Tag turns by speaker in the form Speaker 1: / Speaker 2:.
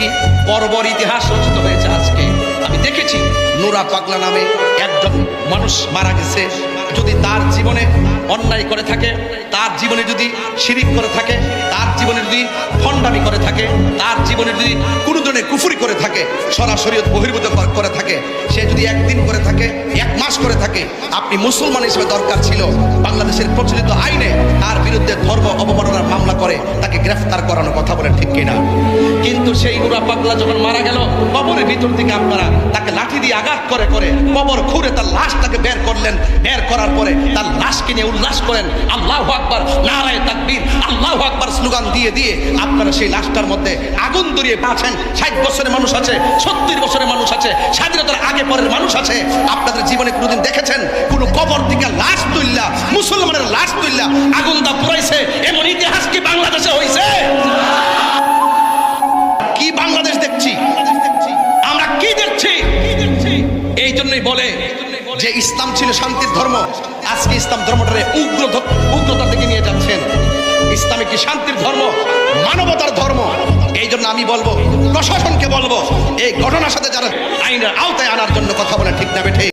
Speaker 1: কি? বর্বর ইতিহাস রচিত হয়েছে আজকে। আমি দেখেছি নোরা পাগলা নামে একজন মানুষ মারা গেছে। যদি তার জীবনে অন্যায় করে থাকে, তার জীবনে যদি শিরিক করে থাকে, তার জীবনে যদি ফন্ডামি করে থাকে, তার জীবনে যদি কোনো ধরনের কুফুরি করে থাকে, সরাসরি বহির্ভূত করে থাকে, সে যদি একদিন করে থাকে, এক মাস করে থাকে, আপনি মুসলমান হিসেবে দরকার ছিল বাংলাদেশের প্রচলিত আইনে, তার তাকে গ্রেফতার করানোর কথা বলে ঠিক কিনা। কিন্তু সেই নুরা পাগলা যখন মারা গেল, কবরের ভিতর থেকে আপনারা তাকে লাঠি দিয়ে আঘাত করে করে কবর খুঁড়ে তার লাশটাকে বের করলেন। বের করার পরে তার লাশকে নিয়ে উল্লাস করেন। আল্লাহ আকবার, নারায় তাকবীর, আল্লাহ আকবার স্লোগান দিয়ে দিয়ে আপনারা সেই লাশটার মধ্যে আগুন ধরিয়ে পাচ্ছেন। ষাট বছরের মানুষ আছে, সত্তর বছরের মানুষ আছে, স্বাধীনতার আগে পরের মানুষ আছে। আপনাদের জীবনে কোনোদিন দেখেছেন? কোনো কবর থেকে লাশ তুললা মুসলমানের লাশ তুললা আগুন জন্যই বলে যে ইসলাম ছিল শান্তির ধর্ম। আজকে ইসলাম ধর্মটারে উগ্র উগ্রতা থেকে নিয়ে যাচ্ছেন। ইসলামে কি শান্তির ধর্ম? মানবতার ধর্ম। এই জন্য আমি বলব, প্রশাসনকে বলব, এই ঘটনার সাথে যারা আইনের আওতায় আনার জন্য কথা বলে ঠিক না বেঠে।